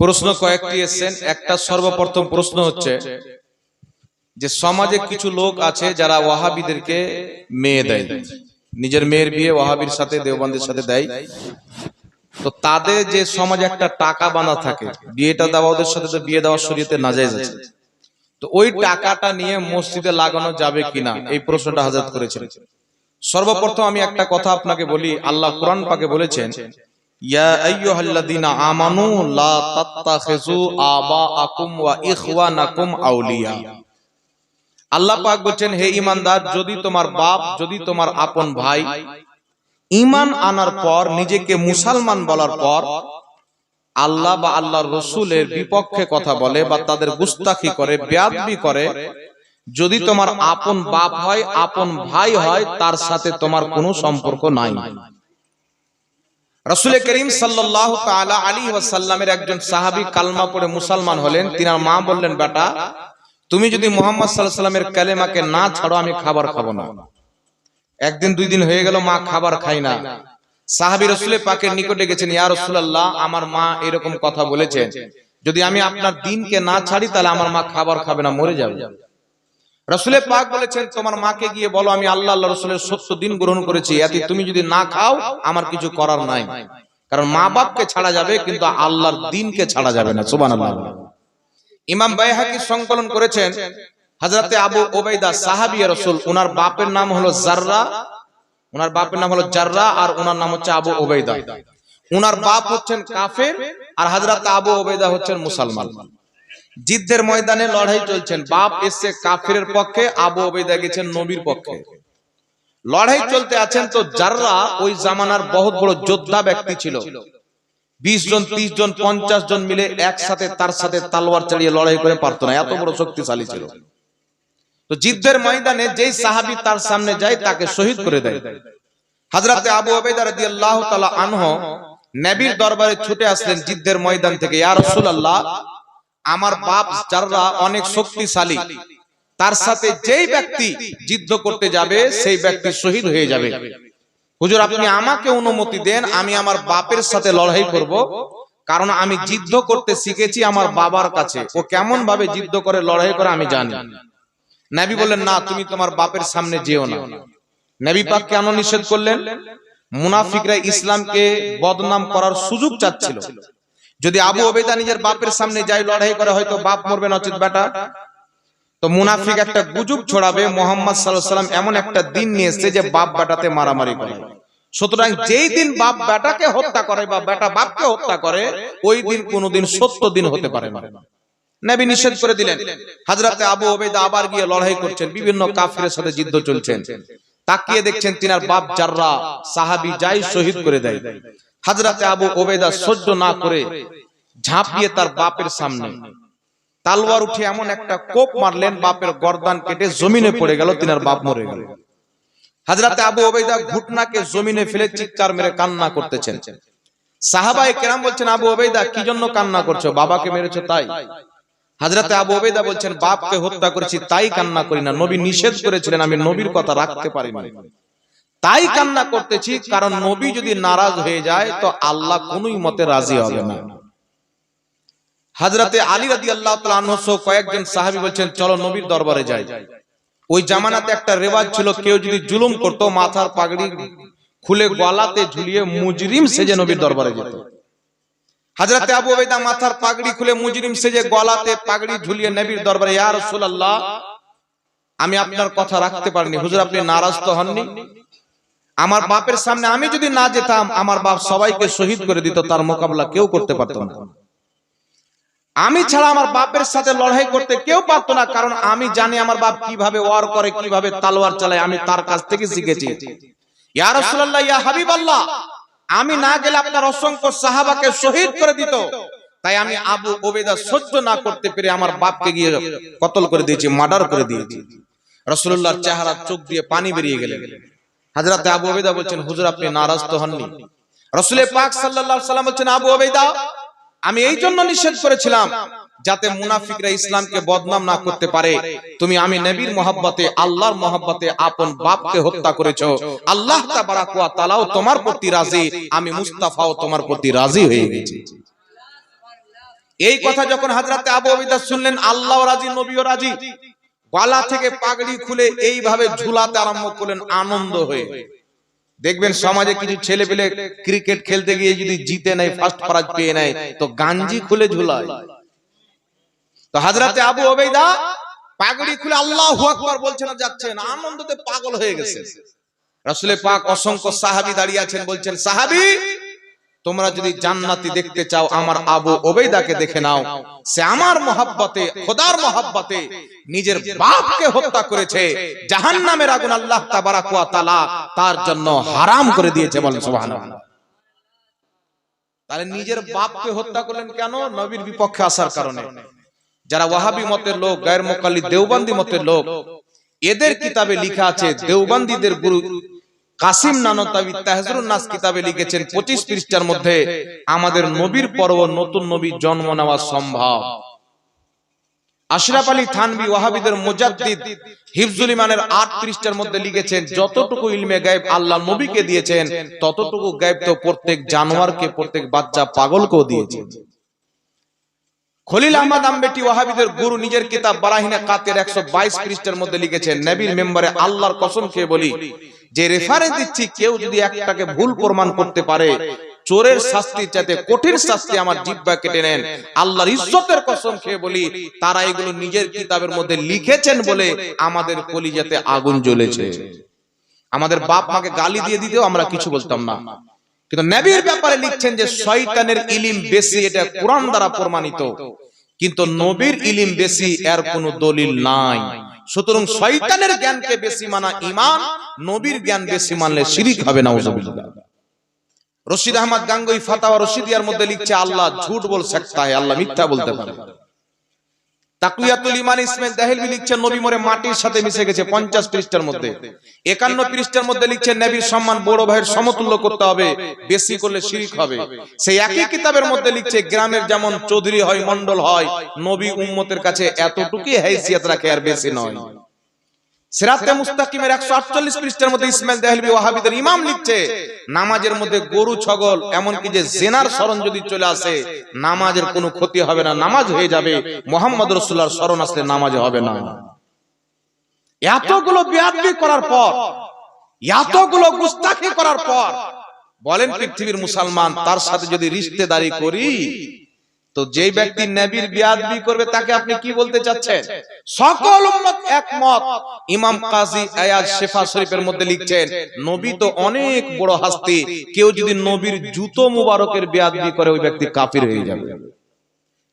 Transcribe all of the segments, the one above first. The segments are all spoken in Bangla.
প্রশ্ন কয়েকটি এসেছেন। একটা সর্বপ্রথম প্রশ্ন হচ্ছে যে সমাজে কিছু লোক আছে যারা ওয়াহাবিদেরকে মেয়ে দেয়। নিজের মেয়ের বিয়ে ওয়াহাবির সাথে, দেওবন্দের সাথে দেয়। তো তাদের যে সমাজে একটা টাকা বাঁধা থাকে, বিয়েটা দেওয়া, ওদের সাথে তো বিয়ে দেওয়ার শরীয়তে নাজাইজ আছে। তো ওই টাকাটা নিয়ে মসজিদে লাগানো যাবে কিনা, এই প্রশ্নটা হাজার করেছেন। সর্বপ্রথম আমি একটা কথা আপনাকে বলি, আল্লাহ কোরআন পাকে বলেছেন আইয়ুহাল্লাযীনা আমানু লা তাত্তাখিযু আবাআকুম ওয়া ইখওয়ানাকুম আউলিয়া। আল্লাহ পাক বলছেন হে ঈমানদার যদি তোমার বাপ যদি তোমার আপন ভাই ঈমান আনার পর নিজেকে মুসলমান বলার পর আল্লাহ বা আল্লাহর রসুলের বিপক্ষে কথা বলে বা তাদের গুস্তাখি করে বেয়াদবি করে। যদি তোমার আপন বাপ হয় আপন ভাই হয় তার সাথে তোমার কোনো সম্পর্ক নাই। রসুল করিম সাল্লাহ আলী ওয়াসাল্লামের একজন সাহাবী কালমা পড়ে মুসলমান হলেন। তিনার মা বললেন, বেটা, তুমি যদি মোহাম্মদ সাল্লাহ সাল্লামের কালেমাকে না ছাড়ো, আমি খাবার খাব না। একদিন, দুই দিন হয়ে গেল, মা খাবার খাই না। সাহাবি রসুলে পাকের নিকটে গেছেন, ইয়া রসুল্লাহ আমার মা এরকম কথা বলেছেন। যদি আমি আপনার দিনকে না ছাড়ি, তাহলে আমার মা খাবার খাবে না, মরে যাবে। রসুলে পাক বলেছেন, তোমার মাকে গিয়ে বলো, আমি আল্লাহ আল্লাহ রসুলের সত্য দিন গ্রহণ করেছি, এতে তুমি যদি না খাও, আমার কিছু করার নাই। কারণ মা বাপকে ছাড়া যাবে, কিন্তু আল্লাহর দিনকে ছাড়া যাবে না সুবান আল্লাহ ইমাম বাইহাকি সংকলন করেছেন হজরতে আবু ওবাইদা সাহাবিয়া রসুল ওনার বাপের নাম হলো জাররা ওনার বাপের নাম হলো জাররা আর ওনার নাম হচ্ছে আবু ওবাইদা ওনার বাপ হচ্ছেন কাফের আর হজরত আবু ওবাইদা হচ্ছেন মুসলমান। যুদ্ধের ময়দানে লড়াই চলছেন। বাপ এসছে কাফেরের পক্ষে, আবু ওবাইদা গেছেন নবীর পক্ষে। লড়াই চলতে আছেন তো জাররা ওই জামানার বহুত বড় যোদ্ধা ব্যক্তি ছিল। বিশ জন, ত্রিশ জন, পঞ্চাশ জন মিলে একসাথে, তার সাথে তালোয়ার চালিয়ে লড়াই করে পারতো না এত বড় শক্তিশালী ছিল। তো যুদ্ধের ময়দানে যেই সাহাবি তার সামনে যায়, তাকে শহীদ করে দেয়। হাজরাতে আবু আবেদা রাদিয়াল্লাহু তাআলা আনহু, নবীর দরবারে ছুটে আসলেন যুদ্ধের ময়দান থেকে। ইয়া রাসূলুল্লাহ আমার বাপ যাররা অনেক শক্তিশালী, তার সাথে যেই ব্যক্তি যুদ্ধ করতে যাবে, সেই ব্যক্তি শহীদ হয়ে যাবে। হুজুর, আপনি আমাকে অনুমতি দেন, আমি আমার বাপের সাথে লড়াই করব, কারণ আমি যুদ্ধ করতে শিখেছি আমার বাবার কাছে। ও কেমন ভাবে যুদ্ধ করে, লড়াই করে, আমি জানি। নবী বললেন, না, তুমি তোমার বাপের সামনে যেও না। নবী পাক কেন নিষেধ করলেন? মুনাফিকরা ইসলামকে বদনাম করার সুযোগ চাচ্ছিল। যদি আবু ওবেদা নিজের বাপের সামনে যাই লড়াই করে হয়তো বাপ মরবে নচিত বেটা। তো মুনাফিক একটা গুজব ছড়াবে মোহাম্মদ সাল্লাহ সাল্লাম এমন একটা দিন নিয়ে এসছে যে বাপ বেটাতে মারামারি করে। সুতরাং যেই দিন বাপ বেটাকে হত্যা করে বা বেটা বাপকে হত্যা করে ওই দিন কোনোদিন সত্য দিন হতে পারে না। নবী নিষেধ করে দিলেন। হাজরাতে আবু ওবেদা আবার গিয়ে লড়াই করছেন বিভিন্ন কাফিরের সাথে যুদ্ধ চলছেন। তাকিয়ে দেখছেন তিনার বাপ জাররা সাহাবি যাই শহীদ করে দেয়। হাজরাতে আবু ওবেদা সহ্য না করে ঝাঁপিয়ে তার বাপের সামনে তালওয়ার উঠে এমন একটা কোপ মারলেন, বাপের গর্দান কেটে জমিনে পড়ে গেল, তিনার বাপ মরে গেল। হাজরাতে আবু ওবেদা ঘুটনাকে জমিনে ফেলে চিৎকার মেরে কান্না করতেছেন। সাহাবায়ে কেরাম বলছেন, আবু ওবেদা, কি জন্য কান্না করছ? বাবাকে মেরেছো তাই? হাজরাতে আবু ওবেদা বলছেন, বাপকে হত্যা করেছি, তাই কান্না করি না। নবী নিষেধ করেছিলেন, আমি নবীর কথা রাখতে পারি না তাই কান্না করতেছি, কারণ নবী যদি নারাজ হয়ে যায়, তো আল্লাহ কোনই মতে রাজি হবে না। হাজরাতে আলী রাদি আল্লাহ কয়েকজন সাহাবি বলছেন, চলো নবীর দরবারে যাই। ওই জামানাতে একটা রেওয়াজ ছিল, কেউ যদি জুলুম করতো, মাথার পাগড়ি খুলে গলাতে ঝুলিয়ে মুজরিম সেজে নবীর দরবারে যেত। হাজরাতে আবু ওবেদা মাথার পাগড়ি খুলে মুজরিম সেজে গলাতে পাগড়ি ঝুলিয়ে নবীর দরবারে, ইয়া রাসূলুল্লাহ, আমি আপনার কথা রাখতে পারিনি। হুজুর, আপনি নারাজ তো হননি? আমার বাপের সামনে আমি যদি না যেতাম আমার বাপ সবাইকে শহীদ করে দিত তার মোকাবেলা কেউ করতে পারত না। আমি ছাড়া আমার বাপের সাথে লড়াই করতে কেউ পারতো না কারণ আমি জানি আমার বাপ কীভাবে ওয়ার করে কীভাবে তালোয়ার চালায় আমি তার কাছ থেকে শিখেছি। ইয়া রাসূলুল্লাহ ইয়া হাবিবাল্লাহ আমি না গেলে আপনার অসংখ্য সাহাবাকে শহীদ করে দিত। তাই আমি আবু ওবেদা সহ্য না করতে পেরে আমার বাপকে গিয়ে কতল করে দিয়েছি মার্ডার করে দিয়েছি রাসূলুল্লাহর চেহারা চোখ দিয়ে পানি বেরিয়ে গেলেন হাজরাতে আবু ওবেদা বলছেন হুজুর আপনি নারাজ তো হননি। রসুলের পাক আলাইহি সাল্লাম বলছেন আবু ওবেদা আমি এই জন্য নিষেধ করেছিলাম যাতে মুনাফিকরা ইসলামকে বদনাম না করতে পারে। তুমি আমি নবীর মহব্বতে আল্লাহর মহব্বতে আপন বাপকে হত্যা করেছ। আল্লাহ ওয়া তোমার প্রতি রাজি। আমি মুস্তাফাও তোমার প্রতি রাজি হয়ে গেছি। এই কথা যখন হাজরাতে আবু ওবাইদা শুনলেন আল্লাহ রাজি নবীও রাজি। গলা থেকে পাগড়ি খুলে এইভাবে ঝুলাতে আরম্ভ করলেন, আনন্দ হয়ে। দেখবেন সমাজে কিছু ছেলে পেলে ক্রিকেট খেলতে গিয়ে যদি জিতে নেয় ফার্স্ট প্রাইজ পেয়ে নেয়, তো গাঞ্জি খুলে ঝুলায়। তো হাজরাতে আবু ওবেদা পাগড়ি খুলে আল্লাহ আকবার বলছেন, আর যাচ্ছেন, আনন্দতে পাগল হয়ে গেছে রাসূলে পাক অসংখ্য সাহাবী দাঁড়িয়ে আছেন, বলছেন, সাহাবী তোমরা যদি জান্নাতি দেখতে চাও আমার আবু ওবেদাকে দেখে নাও। সে আমার মহাব্বতে খোদার মহাব্বতে নিজের বাপকে হত্যা করেছে। জাহান্নামের আগুন আল্লাহ ওয়া তার জন্য হারাম করে দিয়েছে বলেন সুবহানাল্লাহ। তাহলে নিজের বাপকে হত্যা করলেন কেন? নবীর বিপক্ষে আসার কারণে। যারা ওয়াহাবি মতের লোক গায়ের মোকাল্লি দেওবান্দি মতের লোক এদের কিতাবে লিখা আছে দেওবান্দিদের গুরু কাসিম নানতাবি তাহজরুন নাস কিতাবে লিখেছেন 25 পৃষ্ঠার মধ্যে আমাদের নবীর পর্ব নতুন নবী জন্ম নেওয়া সম্ভব। আশরাফ আলী থানবি ওয়াহাবিদের মুজাদ্দিদ হিফজুল ইমানের 8 পৃষ্ঠার মধ্যে লিখেছেন যতটুকু ইলমে গায়েব আল্লাহ নবীকে দিয়েছেন ততটুকু গায়েব তো প্রত্যেক জানোয়ারকে প্রত্যেক বাচ্চা পাগলকেও দিয়েছেন। খলিল আহমদ আম্বেটি ওয়াহাবিদের গুরু নিজের কিতাব বারাহিনা কাতের 122 পৃষ্ঠার মধ্যে লিখেছেন নবীর মেম্বারে আল্লাহর কসম খেয়ে বলি যে রেফারেন্স দিচ্ছি কেউ যদি একটাকে ভুল প্রমাণ করতে পারে চোরের শাস্তি যাতে কঠিন শাস্তি আমার জিব্বা কেটে নেন। আল্লাহর ইজ্জতের কসম খেয়ে বলি তারা এগুলো নিজের কিতাবের মধ্যে লিখেছেন বলে আমাদের কলিজাতে আগুন জ্বলেছে। আমাদের বাপ মাকে গালি দিয়ে দিতেও আমরা কিছু বলতাম না। কিন্তু নবীর ব্যাপারে লিখছেন যে শয়তানের ইলিম বেশি এটা কোরআন দ্বারা প্রমাণিত। কিন্তু নবীর ইলিম বেশি এর কোনো দলিল নাই সুতরাং শয়তানের জ্ঞানকে বেশি মানা ইমান নবীর জ্ঞান বেশি মানলে শিরিক হবে না রশিদ আহমদ গাঙ্গুই ফাতাওয়া রশিদিয়ার মধ্যে লিখছে আল্লাহ ঝুট বল আল্লাহ মিথ্যা বলতে পারে। তাকুয়াতুল ইমান ইসমাইল দাহিলবি লিখছেন, নবী মরে মাটির সাথে মিশে গেছে 50 পৃষ্ঠার মধ্যে। 51 পৃষ্ঠার মধ্যে লিখছেন, নবীর সম্মান বড় ভাইয়ের সমতুল্য করতে হবে, বেশি করলে শিরক হবে। সেই একই কিতাবের মধ্যে লিখছে, গ্রামের যেমন চৌধুরী হয়, মণ্ডল হয়, নবী উম্মতের কাছে এতটুকুই হাইসিয়াত রাখে আর বেশি নয়। সিরাতে মুস্তাকিমের 148 পৃষ্ঠার মধ্যে ইসমাইল দেহলভি ওয়াহাবিদের ইমাম লিখছে নামাজের মধ্যে গরু ছাগল এমনকি যে জেনার শরণ যদি চলে আসে নামাজের কোনো ক্ষতি হবে না। নামাজ হয়ে যাবে। মোহাম্মদ রাসূলুল্লাহর শরণ আসলে নামাজ হবে না। এতগুলো বেয়াদবি করার পর এতগুলো গুস্তাখি করার পর বলেন পৃথিবীর মুসলমান তার সাথে যদি রিশতেদারি করি তো যেই ব্যক্তি নবীর বিয়াদবি করবে তাকে আপনি কি বলতে চাচ্ছেন? সকল উম্মত একমত। ইমাম কাজী আয়াজ শেফা শরীফের মধ্যে লিখছেন নবী তো অনেক বড় হাস্তি। কেউ যদি নবীর জুতো মুবারকের বিয়াদবি করে ওই ব্যক্তি কাফির হয়ে যাবে।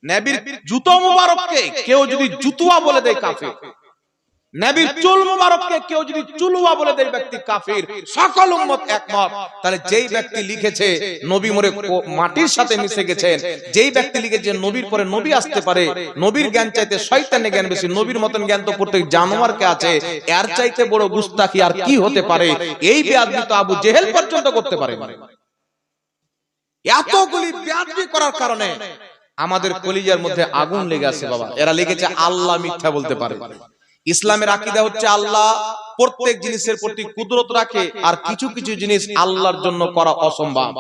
নবীর জুতো মুবারককে কেউ যদি জুতুয়া বলে দেয় কাফির। নবীর চুল মুবারককে কেউ যদি চুলুয়া বলে দেয় ব্যক্তি কাফির। সকল উম্মত একমত। তাহলে যেই ব্যক্তি লিখেছে নবী মরে মাটির সাথে মিশে গেছেন। যেই ব্যক্তি লিখেছে নবীর পরে নবী আসতে পারে নবীর জ্ঞান চাইতে শয়তানের জ্ঞান বেশি নবীর মতন জ্ঞান তো প্রত্যেক জানোয়ারকে আছে। এর চাইতে বড় গুস্তাখি আর কি হতে পারে? এই বেয়াদবি তো আবু জেহেল পর্যন্ত করতে পারে এতগুলি বেয়াদবি করার কারণে আমাদের কলিজার মধ্যে আগুন লেগে আছে বাবা এরা লিখেছে আল্লাহ মিথ্যা বলতে পারে ইসলামের আকিদা হচ্ছে আল্লাহ প্রত্যেক জিনিসের প্রতি কুদরত রাখে আর কিছু কিছু জিনিস আল্লাহর জন্য করা অসম্ভব।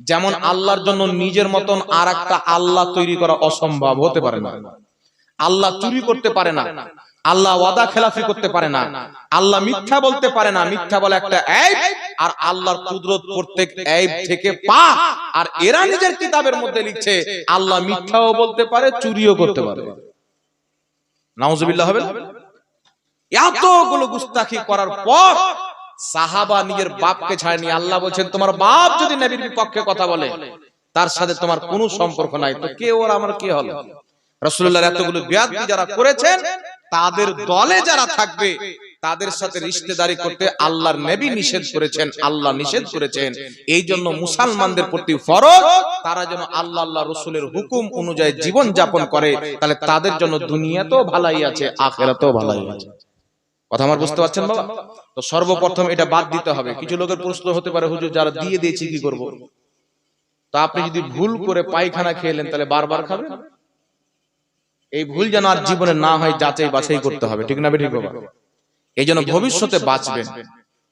যেমন আল্লাহর জন্য নিজের মতন আর একটা আল্লাহ তৈরি করা অসম্ভব হতে পারে না। আল্লাহ চুরি করতে পারে না। আল্লাহ ওয়াদা খেলাফি করতে পারে না। আল্লাহ মিথ্যা বলতে পারে না। মিথ্যা বলে একটা আর আল্লাহর কুদরত প্রত্যেক থেকে পা। আর এরা নিজের কিতাবের মধ্যে লিখছে আল্লাহ মিথ্যাও বলতে পারে চুরিও করতে পারে নাউজুবিল্লাহ হবে? এতগুলো গুস্তাখি করার পর সাহাবা নিজের বাপকে ছাড়েনি। আল্লাহ বলছেন তোমার বাপ যদি নবীর বিপক্ষে কথা বলে তার সাথে তোমার কোনো সম্পর্ক নাই। তো কে ওর আমার কি হলো? রাসূলুল্লাহর এতগুলো বিয়াদবি যারা করেছেন তাদের দলে যারা থাকবে তাদের সাথে রিশতেদারি করতে আল্লাহর নবী নিষেধ করেছেন আল্লাহ নিষেধ করেছেন। এই জন্য মুসলমানদের প্রতি ফরজ তারা যেন আল্লাহ আল্লাহ রসুলের হুকুম অনুযায়ী জীবন যাপন করে তাহলে তাদের জন্য দুনিয়াতেও ভালাই আছে আখেরাতেও ভালাই আছে কথা আমার বুঝতে পারছেন বাবা? তো সর্বপ্রথম এটা বাদ দিতে হবে। কিছু লোকের প্রশ্ন হতে পারে হুজুর যারা দিয়ে দিয়েছি কি করব? তা আপনি যদি ভুল করে পায়খানা খেলেন তাহলে বারবার খাবেন? এই ভুল যেন আর জীবনে না হয় যাচাই বাছাই করতে হবে। ঠিক না ঠিক বাবা? এই জন্য ভবিষ্যতে বাঁচবেন।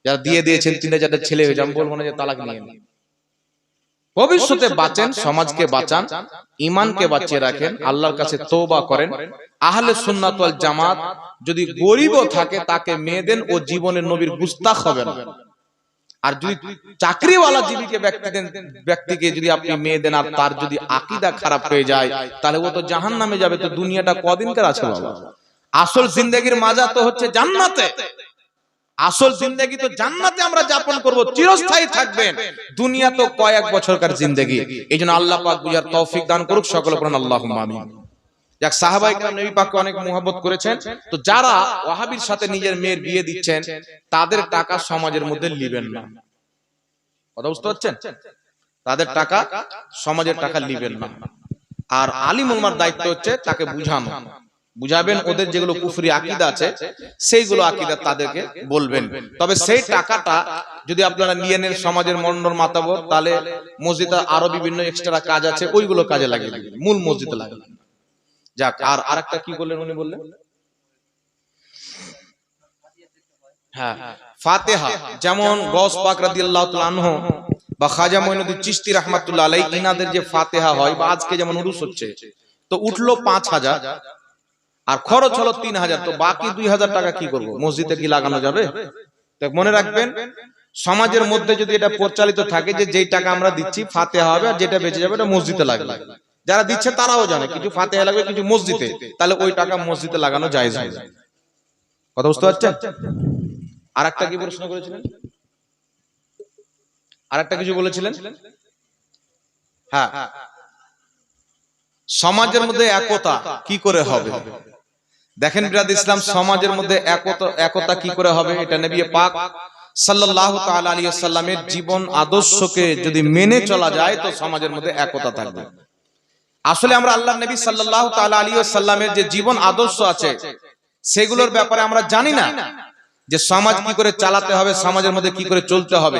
যারা দিয়ে দিয়েছেন তিনটা চারটা ছেলে হয়ে যান বলব না যে তালাক নিয়ে নিন। ভবিষ্যতে বাঁচেন সমাজকে বাঁচান ইমানকে বাঁচিয়ে রাখেন আল্লাহর কাছে তৌবা করেন আহলে সুন্নাত জামাত যদি গরিবও থাকে তাকে মেয়ে দেন ও জীবনের নবীর গুস্তাখ হবে না। আর যদি চাকরিওয়ালা জীবিকে ব্যক্তি দেন ব্যক্তিকে যদি আপনি মেয়ে দেন আর তার যদি আকিদা খারাপ হয়ে যায় তাহলে ও তো জাহান নামে যাবে তো দুনিয়াটা কদিনকার আছে বাবা আসল জিন্দগির মাজা তো হচ্ছে জান্নাতে। আসল জিন্দগি তো জান্নাতে আমরা যাপন করব চিরস্থায়ী থাকবেন। দুনিয়া তো কয়েক বছরকার জিন্দগি। এই জন্য আল্লাহ পাক বুঝার তৌফিক দান করুক সকলে পড়ুন আল্লাহুম্মা। আমিন যাক সাহাবাই নবী পাককে অনেক মোহাবত করেছেন। তো যারা ওয়াহাবির সাথে নিজের মেয়ের বিয়ে দিচ্ছেন তাদের টাকা সমাজের মধ্যে না। কথা বুঝতে পারছেন? তাদের টাকা সমাজের টাকা না। আর আলিম উলমার দায়িত্ব হচ্ছে তাকে বুঝানো। বুঝাবেন ওদের যেগুলো কুফরি আকিদা আছে সেইগুলো আকিদা তাদেরকে বলবেন। তবে সেই টাকাটা যদি আপনারা নিয়ে নেন সমাজের মন্ডল মাতাবর তাহলে মসজিদে আরও বিভিন্ন এক্সট্রা কাজ আছে ওইগুলো কাজে লাগিয়ে মূল মসজিদে লাগিয়ে যাক আর আরেকটা কি বললেন উনি বললেন? হ্যাঁ ফাতেহা যেমন গস পাক রাদিয়াল্লাহু তাআলা আনহু বা খাজা মঈনুদ্দিন চিশতি রাহমাতুল্লাহ আলাইহি ইনাদের যে ফাতেহা হয় বা আজকে যেমন উরুস হচ্ছে তো উঠল পাঁচ হাজার। আর খরচ হলো তিন হাজার। তো বাকি দুই হাজার টাকা কি করব? মসজিদে কি লাগানো যাবে? তো মনে রাখবেন সমাজের মধ্যে যদি এটা পরিচালিত থাকে যে যেই টাকা আমরা দিচ্ছি ফাতেহা হবে আর যেটা বেঁচে যাবে এটা মসজিদে লাগবে। যারা দিচ্ছে তারাও জানে কিছু ফাতেহা লাগবে কিছু মসজিদে। তাহলে ওই টাকা মসজিদে লাগানো যায় যায় কথা বুঝতে পারছেন? আর একটা কি প্রশ্ন করেছিলেন? আর একটা কিছু বলেছিলেন? হ্যাঁ। সমাজের মধ্যে একতা কি করে হবে? দেখেন বিরাদ ইসলাম সমাজের মধ্যে একতা একতা কি করে হবে? এটা নবী পাক সাল্লাল্লাহু তাআলা আলাইহি সাল্লামের জীবন আদর্শকে যদি মেনে চলা যায় তো সমাজের মধ্যে একতা থাকবে। আসলে আমরা আল্লাহ নবী সাল্লাল্লাহু তাআলা আলাইহি সাল্লামের যে জীবন আদর্শ আছে, সেগুলোর ব্যাপারে আমরা জানি না যে সমাজ কি করে চালাতে হবে, সমাজের মধ্যে কি করে চলতে হবে।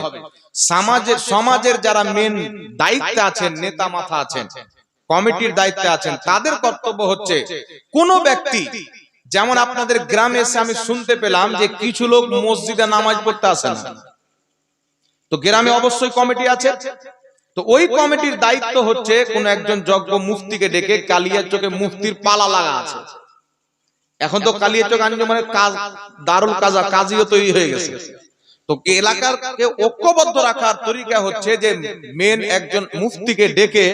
সমাজের সমাজের যারা মেন দায়িত্বে আছেন, নেতা মাথা আছেন, কমিটির দায়িত্বে আছেন, তাদের কর্তব্য হচ্ছে কোন ব্যক্তি, যেমন আপনাদের গ্রামে এসে আমি শুনতে পেলাম যে কিছু লোক মসজিদে নামাজ পড়তে আসে না। তো গ্রামে অবশ্যই কমিটি আছে তো ওই কমিটির দায়িত্ব হচ্ছে কোন একজন যজ্ঞ মুফতিকে ডেকে কালিয়ার চোখে মুফতির পালা লাগা আছে। এখন তো কালিয়া চোখ আঞ্জুমানে কাজ দারুল কাজা কাজীও তৈরি হয়ে গেছে। তো এলাকার কে ঐক্যবদ্ধ রাখার তরিকা হচ্ছে যে মেন একজন মুফতিকে ডেকে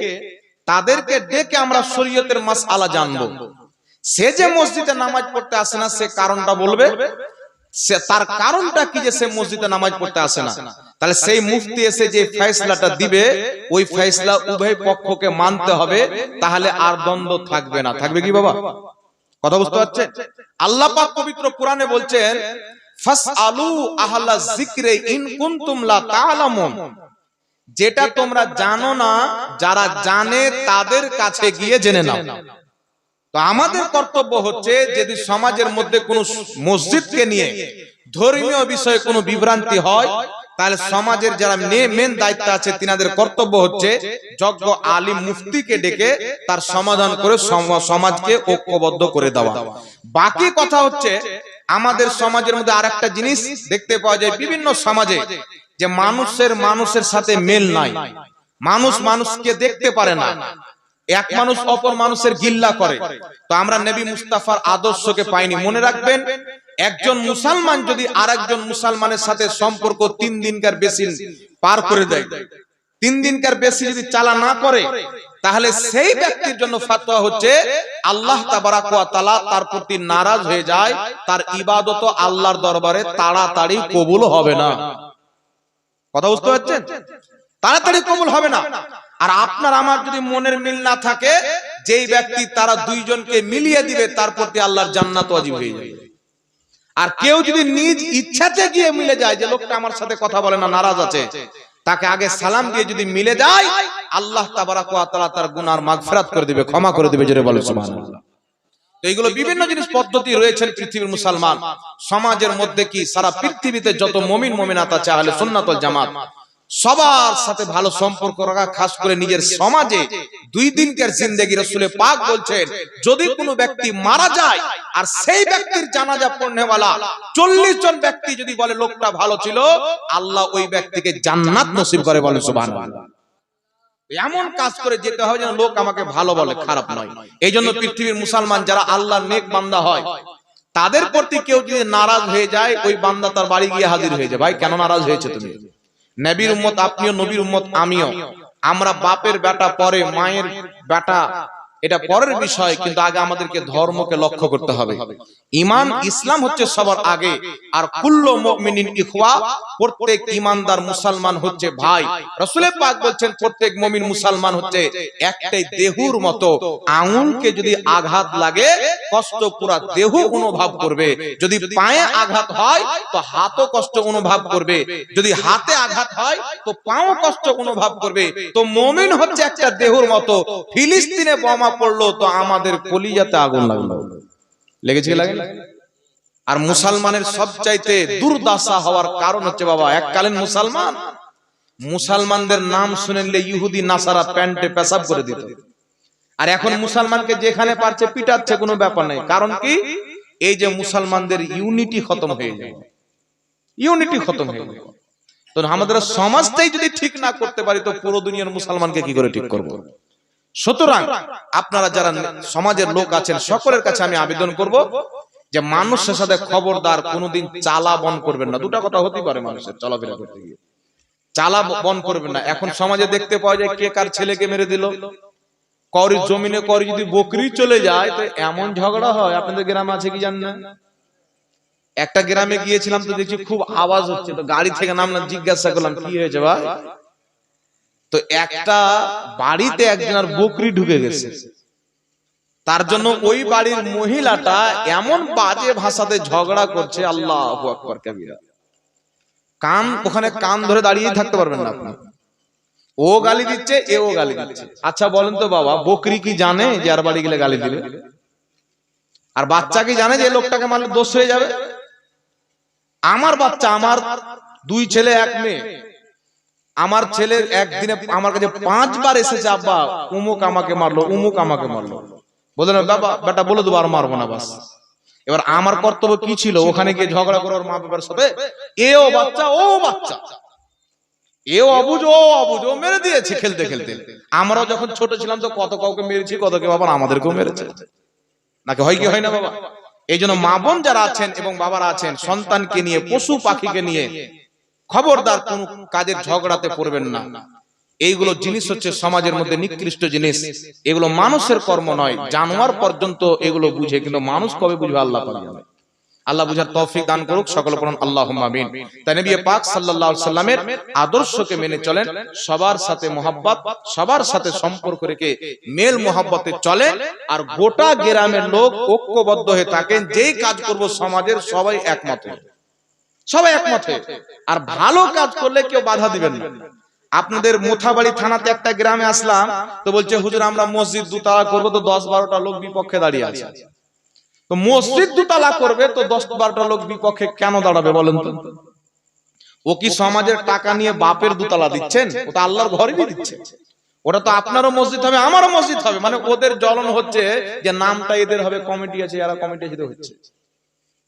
তাদেরকে ডেকে আমরা শরীয়তের মাসআলা জানব। সে যে মসজিদে নামাজ পড়তে আসে না সে কারণটা বলবে? সে তার কারণটা কি যে সে মসজিদে নামাজ পড়তে আসে না? তাহলে সেই মুফতি এসে যে ফয়সলাটা দিবে, ওই ফয়সলা উভয় পক্ষকে মানতে হবে, তাহলে আর দ্বন্দ্ব থাকবে না। থাকবে কি বাবা? কথা বুঝতে পারছেন? আল্লাহ পাক পবিত্র কোরআনে বলছেন, ফাসআলু আহলা যিকরে ইন কুনতুম লা তা'লামুন যেটা তোমরা জানো না, যারা জানে তাদের কাছে গিয়ে জেনে নাও। তো আমাদের কর্তব্য হচ্ছে যদি সমাজের মধ্যে কোনো মসজিদকে নিয়ে ধর্মীয় বিষয়ে কোনো বিভ্রান্তি হয় তাহলে সমাজের যারা মেন দায়িত্ব আছে তিনাদের কর্তব্য হচ্ছে যজ্ঞ আলী মুফতিকে ডেকে তার সমাধান করে সম- সমাজকে ঐক্যবদ্ধ করে দেওয়া। বাকি কথা হচ্ছে আমাদের সমাজের মধ্যে আরেকটা জিনিস দেখতে পাওয়া যায় বিভিন্ন সমাজে যে মানুষের মানুষের সাথে মেল নাই। মানুষ মানুষকে দেখতে পারে না। এক মানুষ অপর মানুষের গিল্লা করে। তো আমরা নবী মুস্তাফার আদর্শকে পাইনি। মনে রাখবেন, একজন মুসলমান যদি আরেকজন মুসলমানের সাথে সম্পর্ক তিন দিনকার বেশি পার করে দেয়, তিন দিনকার বেশি যদি চালা না করে, তাহলে সেই ব্যক্তির জন্য ফাতোয়া হচ্ছে, আল্লাহ তাআলা তার প্রতি নারাজ হয়ে যায়, তার ইবাদত আল্লাহর দরবারে তাড়াতাড়ি কবুল হবে না। কথা বুঝতে পারছেন? তাড়াতাড়ি কবুল হবে না। আর আপনার আমার যদি মনের মিল না থাকে, যেই ব্যক্তি তারা দুইজনকে মিলিয়ে দিবে, তার প্রতি আল্লাহর জান্নাত ওয়াজিব হয়ে যাবে। আর কেউ যদি নিজ ইচ্ছাতে গিয়ে মিলে যায়, যে লোকটা আমার সাথে কথা বলে না, নারাজ আছে, তাকে আগে সালাম দিয়ে যদি মিলে যায়, আল্লাহ তাবারাক ওয়া তাআলা তার গুনার মাগফিরাত করে দিবে, ক্ষমা করে দিবে, জোরে বলে সুবহানাল্লাহ। এইগুলো বিভিন্ন জিনিস পদ্ধতি রয়েছে পৃথিবীর মুসলমান। সমাজের মধ্যে কি সারা পৃথিবীতে যত মমিন, মমিনাত আছে, আহলে সুন্নাত ওয়াল জামাত সবার সাথে ভালো সম্পর্ক রাখা, খাস করে নিজের সমাজে দুই দিনকার জিন্দেগি রসুলে পাক বলছেন, যদি কোনো ব্যক্তি মারা যায় আর সেই ব্যক্তির জানাজা পড়নেওয়ালা চল্লিশ জন ব্যক্তি যদি বলে লোকটা ভালো ছিল, আল্লাহ ওই ব্যক্তিকে জান্নাত নসিব করে বলে সুবহানাল্লাহ। এমন কাজ করে যেতে হবে যেন লোক আমাকে ভালো বলে, খারাপ নয়। এই জন্য পৃথিবীর মুসলমান যারা আল্লাহর নেক বান্দা হয়, তাদের প্রতি কেউ যদি নারাজ হয়ে যায়, ওই বান্দা তার বাড়ি গিয়ে হাজির হয়ে যায়। ভাই, কেন নারাজ হয়েছে তুমি? নবীর উম্মত আপনিও নবীর উম্মত আমিও। আমরা বাপের বেটা পরে মায়ের বেটা এটা পরের বিষয় কিন্তু আগে আমাদেরকে ধর্মকে লক্ষ্য করতে হবে। ইমান ইসলাম হচ্ছে সবার আগে। আর কুল্লো মুমিনিন ইখওয়া প্রত্যেক ইমানদার মুসলমান হচ্ছে ভাই। রসুলে পাক বলছেন প্রত্যেক মুমিন মুসলমান হচ্ছে একটাই দেহুর মতো। আঙুলকে যদি আঘাত লাগে কষ্ট পুরা দেহ অনুভব করবে। যদি পায়ে আঘাত হয় তো হাতও কষ্ট অনুভব করবে। যদি হাতে আঘাত হয় তো পাও কষ্ট অনুভব করবে। তো মমিন হচ্ছে একটা দেহুর মতো ফিলিস্তিনে বোমা পড়ল তো আমাদের কলিজাতে আগুন লাগল। লেগেছে লাগে আর মুসলমানের সবচাইতে দুর্দশা হওয়ার কারণ হচ্ছে বাবা, এককালীন মুসলমান। মুসলমানদের নাম শুনে নিলে ইহুদি, নাসারা প্যান্টে পেশাব করে দিত। আর এখন মুসলমানকে যেখানে পারছে পিটাচ্ছে কোনো ব্যাপার নেই। কারণ কি? এই যে মুসলমানদের ইউনিটি খতম হয়ে যায় ইউনিটি খতম হয়ে যায় তো আমাদের সমাজটাই যদি ঠিক না করতে পারি, তো পুরো দুনিয়ার মুসলমানকে কি করে ঠিক করব? সুতরাং আপনারা যারা সমাজের লোক আছেন সকলের কাছে আমি আবেদন করব যে মানুষের সাথে খবরদার কোনোদিন চালা বন করবেন না। দুটা কথা হতেই পারে মানুষের চলাফেরা করতে গিয়ে। চালা বন করবেন না। এখন সমাজে দেখতে পাওয়া যায় কে কার ছেলেকে মেরে দিল। করি জমিনে করি যদি বকরি চলে যায় তো এমন ঝগড়া হয়। আপনাদের গ্রামে আছে কি জানেন না? একটা গ্রামে গিয়েছিলাম তো দেখছি খুব আওয়াজ হচ্ছে। তো গাড়ি থেকে নামলাম জিজ্ঞাসা করলাম কি হয়েছে ভাই? তো একটা বাড়িতে একজনের বকরি ঢুকে গেছে। তার জন্য ওই বাড়ির মহিলাটা এমন বাজে ভাষাতে ঝগড়া করছে, আল্লাহ কান, ওখানে কান ধরে দাঁড়িয়ে থাকতে পারবেন না আপনি। ও গালি দিচ্ছে, এও গালি দিচ্ছে। আচ্ছা বলেন তো বাবা, বকরি কি জানে যে আর বাড়ি গেলে গালি দিবে? আর বাচ্চা কি জানে যে লোকটাকে মারলে দোষ হয়ে যাবে? আমার বাচ্চা, আমার দুই ছেলে, এক মেয়ে। আমার ছেলে একদিনে আমার কাছে পাঁচবার এসেছে, আব্বা, উমুক আমাকে মারলো, উমুক আমাকে মারলো। বলে না বাবা, বেটা, বলে দেবো, আর মারবো না, বাস। এবার আমার কর্তব্য কি ছিল? ওখানে গিয়ে ঝগড়া করার মা বাবার সাথে এও বাচ্চা, ও বাচ্চা। এও অবুজ, ও অবুজ, ও মেরে দিয়েছে খেলতে খেলতে। আমরাও যখন ছোট ছিলাম তো কত কাউকে মেরেছি, কত কে বাবা আমাদেরকেও মেরেছে। নাকি হয় কি, হয় না, বাবা? এই জন্য মা বোন যারা আছেন এবং বাবারা আছেন, সন্তানকে নিয়ে, পশু পাখিকে নিয়ে খবরদার কোন কাজের ঝগড়াতে পড়বেন না। এইগুলো জিনিস হচ্ছে সমাজের মধ্যে নিকৃষ্ট জিনিস। এগুলো মানুষের কর্ম নয় জানোয়ার পর্যন্ত এগুলো বুঝে কিন্তু মানুষ কবে বুঝবে আল্লাহ পাক? আল্লাহ বুঝার তৌফিক দান করুক সকল পড়ুন আল্লাহ আমিন। তাই নবী পাক সাল্লাল্লাহু আলাইহি সাল্লামের আদর্শকে মেনে চলেন সবার সাথে মোহাব্বত সবার সাথে সম্পর্ক রেখে মেল মোহাব্বতে চলেন আর গোটা গ্রামের লোক ঐক্যবদ্ধ হয়ে থাকেন যেই কাজ করব সমাজের সবাই একমত হয় সবাই একমত আর ভালো কাজ করলে কেউ বাধা দিবেন না। আপনাদের মোথাবাড়ি থানাতে একটা গ্রামে আসলাম, তো বলছে, হুজুর, আমরা মসজিদ দুতলা করব, তো দশ বারোটা লোক বিপক্ষে দাঁড়িয়ে আছে। তো মসজিদ দুতলা করবে, তো দশ বারোটা লোক বিপক্ষে কেন দাঁড়াবে বলেন তো? ও কি সমাজের টাকা নিয়ে বাপের দুতলা দিচ্ছেন? ও তো আল্লাহর ঘরেই দিচ্ছে। ওটা তো আপনারও মসজিদ হবে, আমারও মসজিদ হবে। মানে ওদের জ্বলন হচ্ছে যে নামটা এদের হবে, কমিটি আছে, এরা কমিটি হচ্ছে।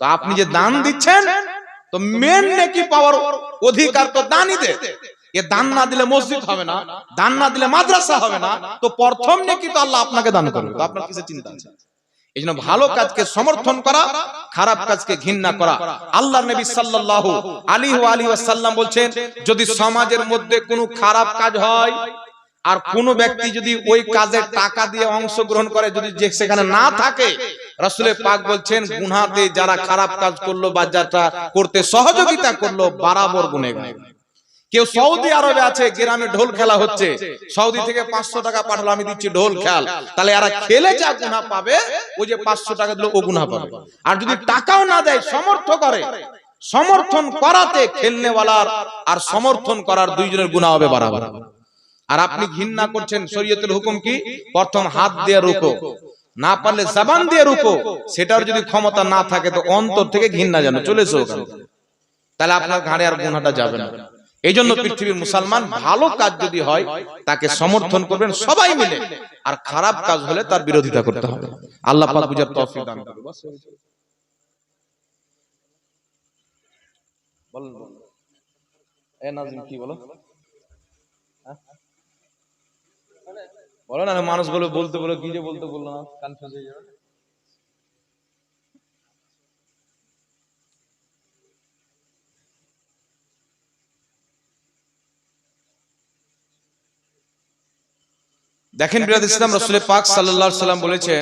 তো আপনি যে দান দিচ্ছেন তো মেন নাকি পাওয়ার অধিকার তো দানই দে এ দান না দিলে মসজিদ হবে না, দান না দিলে মাদ্রাসা হবে না, তো প্রথম নাকি তো আল্লাহ আপনাকে দান করবে। আপনার কিসের চিন্তা আছে? এই জন্য ভালো কাজকে সমর্থন করা, খারাপ কাজকে ঘৃণা করা। আল্লাহ নবী সাল্লাল্লাহু আলাইহি ওয়া আলিহি ওয়াসাল্লাম বলছেন, যদি সমাজের মধ্যে কোনো খারাপ কাজ হয়, আর কোন ব্যক্তি যদি ওই কাজে টাকা দিয়ে অংশগ্রহণ করে, যদি সেখানে না থাকে রাসূলে পাক বলছেন গুনাহতে যারা খারাপ কাজ করল বা যারা করতে সহযোগিতা করল বরাবর গুনাহগার কেউ সৌদি আরবে আছে গ্রামে ঢোল খেলা হচ্ছে। সৌদি থেকে পাঁচশো টাকা পাঠালো আমি দিচ্ছি ঢোল খেল। তাহলে এরা খেলে যা গুণা পাবে ওই যে পাঁচশো টাকা দিল ও গুণা পাবে। আর যদি টাকাও না দেয় সমর্থ করে। সমর্থন করাতে খেলনেওয়ালার আর সমর্থন করার দুইজনের গুণা হবে বাড়াবার আর আপনি ঘৃণা করছেন শরীয়তের হুকুম কি প্রথম হাত দিয়ে রুকো না পারলে জবান দিয়ে রুকো। সেটার যদি ক্ষমতা না থাকে তো অন্তর থেকে ঘৃণা যেন চলেছে ওখানে তাহলে আপনার ঘাড়ে আর গুণাটা যাবে না। এই জন্য পৃথিবীর মুসলমান ভালো কাজ যদি হয় তাকে সমর্থন করবেন সবাই মিলে। আর খারাপ কাজ হলে তার বিরোধিতা করতে হবে। আল্লাহ পাক বুঝার তৌফিক দান করুন। বলেন। এ নাজিম কি বলো? বলো না মানুষ বলে, বলতে বলে, কি যে বলতে বলল না কনফিউজ হয়ে যাবে। দেখেন বিরাদ ইসলাম রসুল পাক সাল্লাল্লাহু সাল্লাম বলেছেন,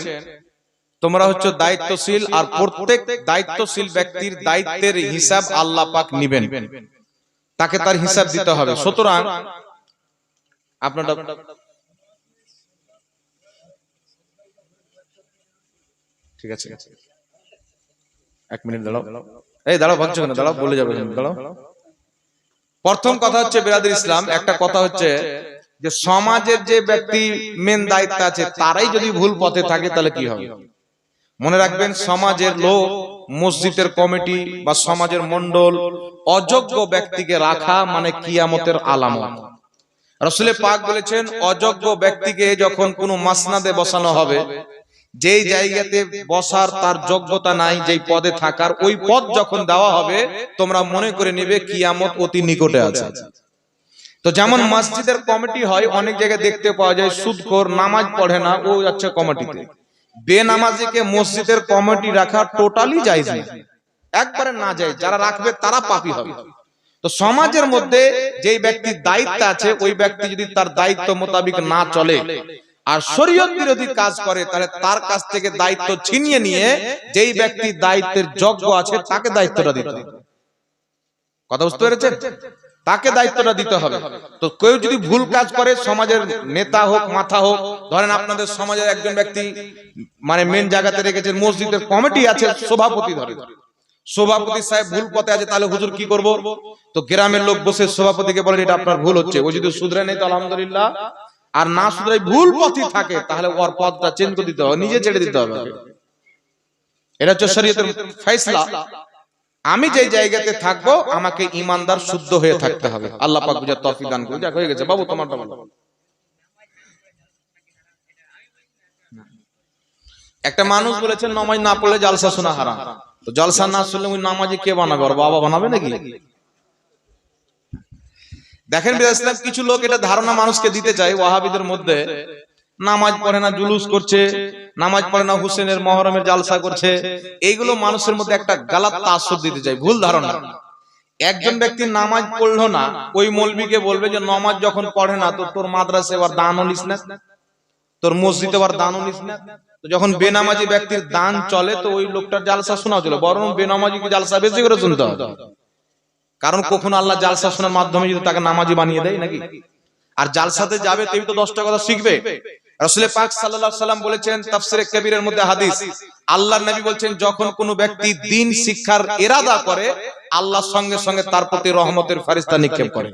তোমরা হচ্ছে দায়িত্বশীল আর প্রত্যেক দায়িত্বশীল ব্যক্তির দায়িত্বের হিসাব আল্লাহ পাক নিবেন। তাকে তার হিসাব দিতে হবে। সুতরাং, আপনারা ঠিক আছে। এক মিনিট দাঁড়াও। এই দাঁড়াও ভাবছ কেন? দাঁড়াও বলে যাবে দাঁড়াও। প্রথম কথা হচ্ছে বিরাদের ইসলাম একটা কথা হচ্ছে যে সমাজের যে ব্যক্তি মেন দায়িত্ব আছে তারাই যদি ভুল পথে থাকে তাহলে কি হবে? মনে রাখবেন সমাজের লোক মসজিদের কমিটি বা সমাজের মন্ডল অযোগ্য ব্যক্তিকে রাখা মানে কিয়ামতের আলামত। রসুলে পাক বলেছেন অযোগ্য ব্যক্তিকে যখন কোনো মাসনাদে বসানো হবে যেই জায়গাতে বসার তার যোগ্যতা নাই যে পদে থাকার ওই পদ যখন দেওয়া হবে তোমরা মনে করে নিবে কিয়ামত অতি নিকটে আছে। তো যেমন মসজিদের কমিটি হয় অনেক জায়গায় দেখতে পাওয়া যায় সুদখোর নামাজ পড়ে না ও যাচ্ছে কমিটিতে বেনামাজিকে মসজিদের কমিটি রাখা টোটালি জায়েজ না। একবারে না যায় যারা রাখবে তারা পাপী হবে। তো সমাজের মধ্যে যেই ব্যক্তির দায়িত্ব আছে ওই ব্যক্তি যদি তার দায়িত্ব মোতাবিক না চলে আর শরীয়ত বিরোধী কাজ করে তাহলে তার কাছ থেকে দায়িত্ব ছিনিয়ে নিয়ে যেই ব্যক্তি দায়িত্বের যোগ্য আছে তাকে দায়িত্বটা দিতে হবে। কথা বুঝতে পেরেছেন? তাকে দায়িত্বটা দিতে হবে। তো কেউ যদি ভুল কাজ করে সমাজের নেতা হোক মাথা হোক ধরেন আপনাদের সমাজের একজন ব্যক্তি মানে মেন জায়গাতে রেখেছেন মসজিদের কমিটি আছে সভাপতি ধরে সভাপতি সাহেব ভুল পথে আছে তাহলে হুজুর কি করব? তো গ্রামের লোক বসে সভাপতিকে বলেন এটা আপনার ভুল হচ্ছে ও যদি শুধরে নেই তো আলহামদুলিল্লাহ আর না শুধরাই ভুল পথে থাকে তাহলে ওর পথটা চেঞ্জ করে দিতে হবে নিজে ছেড়ে দিতে হবে। এটা হচ্ছে শরীয়তের ফয়সলা। আমি যে জায়গাতে থাকব আমাকে ইমানদার শুদ্ধ হয়ে থাকতে হবে। আল্লাহ পাক বুঝার তৌফিক দান করুন। যাক হয়ে গেছে। বাবু তোমারটা বলো। একটা মানুষ বলেছেন নামাজ না পড়লে জালসা শোনা হারাম। তো জলসা না শুনলে ওই নামাজে কে বানাবে? ওর বাবা বানাবে নাকি? দেখেন ইসলাম, কিছু লোক এটা ধারণা মানুষকে দিতে চায়, ওয়াহাবিদের মধ্যে। নামাজ পড়ে না, জুলুস করছে, নামাজ পড়ে না, হুসেনের মহরমের জালসা করছে। এইগুলো মানুষের মধ্যে একটা গালাত তাসর দিতে চায়, ভুল ধারণা। একজন ব্যক্তি নামাজ পড়ল না, ওই মৌলবীকে বলবে যে, নামাজ যখন পড়ে না, তো তোর মাদ্রাসে আবার দানও নিস না। তোর মসজিদে আবার দানও নিস না। তো যখন বেনামাজি ব্যক্তির দান চলে, তো ওই লোকটার জালসা শোনা চলে বরং বেনামাজিকে জালসা বেশি করে শুনতে হবে? কারণ কখনো আল্লাহ জালসা শোনার মাধ্যমে যদি তাকে নামাজি বানিয়ে দেয় নাকি? আর জালসাতে যাবে তুমি তো দশটা কথা শিখবে। রসুল পাক সাল্লাল্লাহু সাল্লাম বলেছেন তাফসিরে কবিরের মধ্যে হাদিস। আল্লাহর নবী বলছেন যখন কোনো ব্যক্তি দিন শিক্ষার ইরাদা করে আল্লাহর সঙ্গে সঙ্গে তার প্রতি রহমতের ফেরেশতা নিক্ষেপ করে।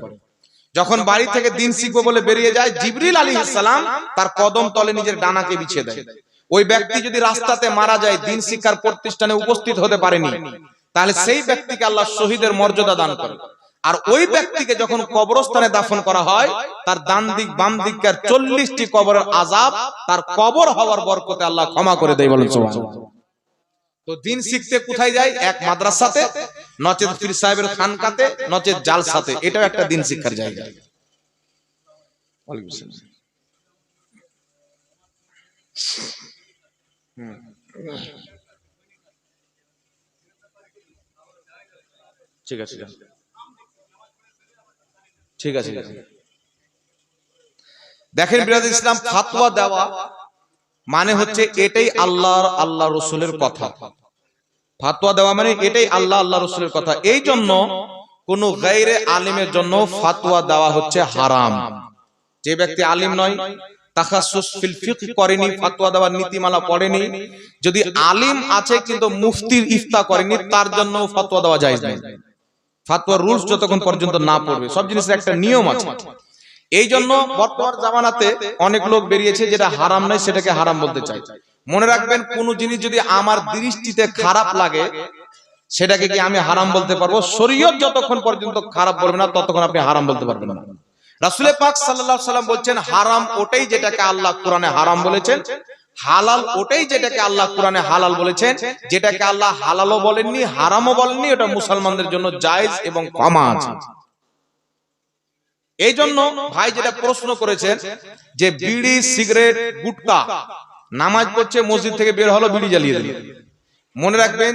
যখন বাড়ি থেকে দিন শিখব বলে বেরিয়ে যায় জিবরিল সালাম তার কদম তলে নিজের ডানাকে বিছিয়ে দেয়। ওই ব্যক্তি যদি রাস্তাতে মারা যায় দিন শিক্ষার প্রতিষ্ঠানে উপস্থিত হতে পারেনি তাহলে সেই ব্যক্তিকে আল্লাহ শহীদের মর্যাদা দান করে আর ওই ব্যক্তিকে যখন কবরস্থানে দাফন করা হয় তার ডান দিক বাম দিককার চল্লিশটি কবরের আজাব তার কবর হওয়ার বরকতে আল্লাহ ক্ষমা করে দেয় বলেন তো দিন শিখতে কোথায় যায়? এক মাদ্রাসাতে নচেত পীর সাহেবের খানকাতে নচেত জালসাতে। এটাও একটা দিন শিক্ষার জায়গা। হুম। ঠিক আছে ঠিক আছে। দেখেন বিরাজ ইসলাম ফাতোয়া দেওয়া মানে হচ্ছে এটাই আল্লাহর আল্লাহ রসুলের কথা। ফাতোয়া দেওয়া মানে এটাই আল্লাহ আল্লাহ রসুলের কথা। এই জন্য কোন গাইরে আলিমের জন্য ফাতোয়া দেওয়া হচ্ছে হারাম। যে ব্যক্তি আলিম নয় তাখাসুস ফিল করেনি ফাতোয়া দেওয়ার নীতিমালা পড়েনি। যদি আলিম আছে কিন্তু মুফতির ইফতা করেনি তার জন্য ফাতোয়া দেওয়া যায় না ফাতোয়ার রুলস যতক্ষণ পর্যন্ত না পড়বে। সব জিনিসের একটা নিয়ম আছে। এই জন্য বর্তমান জামানাতে অনেক লোক বেরিয়েছে যেটা হারাম নয় সেটাকে হারাম বলতে চাই মনে রাখবেন কোন জিনিস যদি আমার দৃষ্টিতে খারাপ লাগে সেটাকে কি আমি হারাম বলতে পারব? শরীয়ত যতক্ষণ পর্যন্ত খারাপ বলবে না ততক্ষণ আপনি হারাম বলতে পারবেন না। রাসুলে পাক সাল্লাল্লাহু সাল্লাম বলছেন হারাম ওটাই যেটাকে আল্লাহ কোরআনে হারাম বলেছেন হালাল ওটাই যেটাকে আল্লাহ কোরআনে হালাল বলেছেন, যেটাকে আল্লাহ হালালও বলেননি, হারামও বলেননি, ওটা মুসলমানদের জন্য জায়েজ এবং আছে এই জন্য ভাই যেটা প্রশ্ন করেছেন যে বিড়ি, সিগারেট, গুটকা, নামাজ পড়ছে, মসজিদ থেকে বের হলো, বিড়ি জ্বালিয়ে দিল। মনে রাখবেন,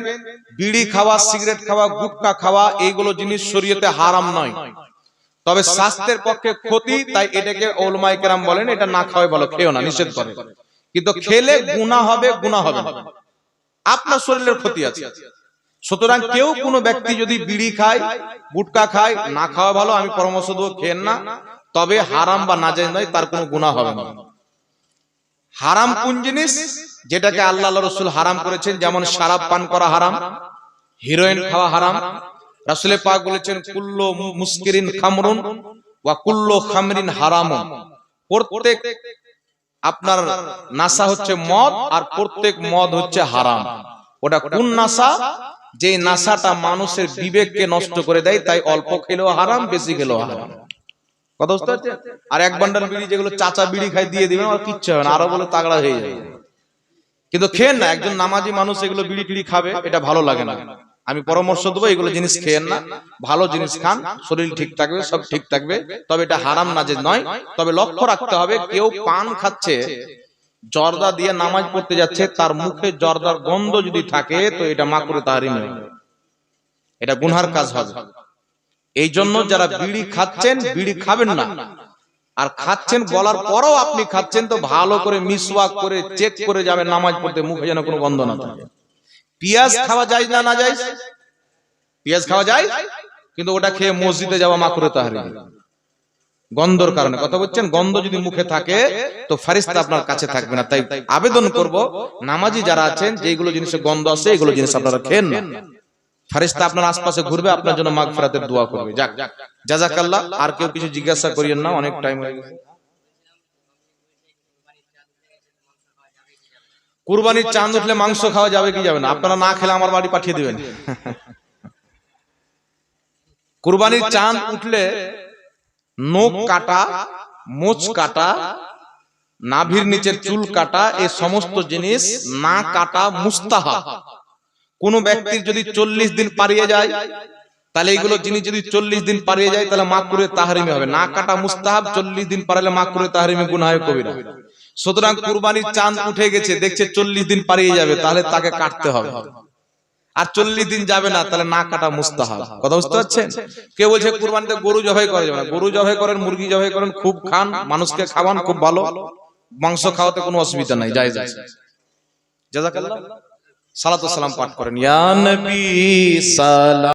বিড়ি খাওয়া, সিগারেট খাওয়া, গুটকা খাওয়া, এইগুলো জিনিস শরীয়তে হারাম নয়। তবে স্বাস্থ্যের পক্ষে ক্ষতি, তাই এটাকে ওলমাই কেরাম বলেন, এটা না খাওয়াই বলো খেও না, নিষেধ করে। কিন্তু খেলে গুণা হবে গুণা হবে না। আপনার শরীরের ক্ষতি আছে। সুতরাং কেউ কোনো ব্যক্তি যদি বিড়ি খায় গুটকা খায় না খাওয়া ভালো আমি পরামর্শ দেবো খেয়েন না। তবে হারাম বা নাজাইজ নয় তার কোনো গুণা হবে না। হারাম কোন জিনিস যেটাকে আল্লাহ রসুল হারাম করেছেন যেমন শারাব পান করা হারাম হিরোইন খাওয়া হারাম রাসুলে পাক বলেছেন কুল্লো মুস্কিরিন খামরুন ওয়া কুল্লো খামরিন হারাম প্রত্যেক আপনার নাসা হচ্ছে মদ আর প্রত্যেক মদ হচ্ছে হারাম। ওটা কোন নাসা? যে নাসাটা মানুষের বিবেককে নষ্ট করে দেয়, তাই অল্প খেলেও হারাম, বেশি খেলেও হারাম। আর এক বান্ডাল বিড়ি যেগুলো চাচা বিড়ি খাই দিয়ে দিবেন আর কিচ্ছু হবে না, আরও বলে তাগড়া হয়ে যাবে। কিন্তু খেয়েন না, একজন নামাজি মানুষ এগুলো বিড়ি টিড়ি খাবে, এটা ভালো লাগে না। আমি পরামর্শ দেবো এগুলো জিনিস খেয়েন না। ভালো জিনিস খান শরীর ঠিক থাকবে সব ঠিক থাকবে তবে এটা হারাম না যে নয়। তবে লক্ষ্য রাখতে হবে কেউ পান খাচ্ছে জর্দা দিয়ে নামাজ পড়তে যাচ্ছে তার মুখে জর্দার গন্ধ যদি থাকে তো এটা মাকুরে তাহারিম এটা গুনহার কাজ হবে। এই জন্য যারা বিড়ি খাচ্ছেন বিড়ি খাবেন না। আর খাচ্ছেন বলার পরও আপনি খাচ্ছেন তো ভালো করে মিসওয়াক করে চেক করে যাবেন নামাজ পড়তে মুখে যেন কোনো গন্ধ না থাকে পেঁয়াজ খাওয়া যায় না না যায়? পেঁয়াজ খাওয়া যায়? কিন্তু ওটা খেয়ে মসজিদে যাওয়া মাকুরে তাহারি গন্ধর কারণে। কথা বলছেন গন্ধ যদি মুখে থাকে তো ফারিস্তা আপনার কাছে থাকবে না। তাই আবেদন করব নামাজি যারা আছেন যেগুলো জিনিসে গন্ধ আছে এগুলো জিনিস আপনারা খেন না ফারিস্তা আপনার আশপাশে ঘুরবে আপনার জন্য মাগফিরাতের দোয়া করবে। যাক জাজাকাল্লাহ আর কেউ কিছু জিজ্ঞাসা করিয়েন না অনেক টাইম হয়ে গেছে। কুরবানির চাঁদ উঠলে মাংস খাওয়া যাবে কি যাবে না? আপনারা না খেলে আমার বাড়ি পাঠিয়ে দেবেন। কুরবানির চাঁদ উঠলে নখ কাটা মোচ কাটা নাভির নিচের চুল কাটা এই সমস্ত জিনিস না কাটা মুস্তাহা কোন ব্যক্তির যদি চল্লিশ দিন পারিয়ে যায় তাহলে এইগুলো জিনিস যদি চল্লিশ দিন পারিয়ে যায় তাহলে মাকুরে তাহারিমে হবে। না কাটা মুস্তাহাব চল্লিশ দিন পারালে মাকুরে তাহারিমে গুনাহে কবিরা। সুতরাং কুরবানির চাঁদ উঠে গেছে দেখছে চল্লিশ দিন পারিয়ে যাবে তাহলে তাকে কাটতে হবে। আর চল্লিশ দিন যাবে না তাহলে না কাটা মুস্তাহাব। কথা বুঝতে পারছেন? কেউ বলছে কুরবানিতে গরু জবাই করে যাবে না। গরু জবাই করেন মুরগি জবাই করেন খুব খান মানুষকে খাওয়ান খুব ভালো। মাংস খাওয়াতে কোনো অসুবিধা নাই যাই যাই। জাজাকাল্লাহ। সালাতু সালাম পাঠ করেন। ইয়া নবী সালাম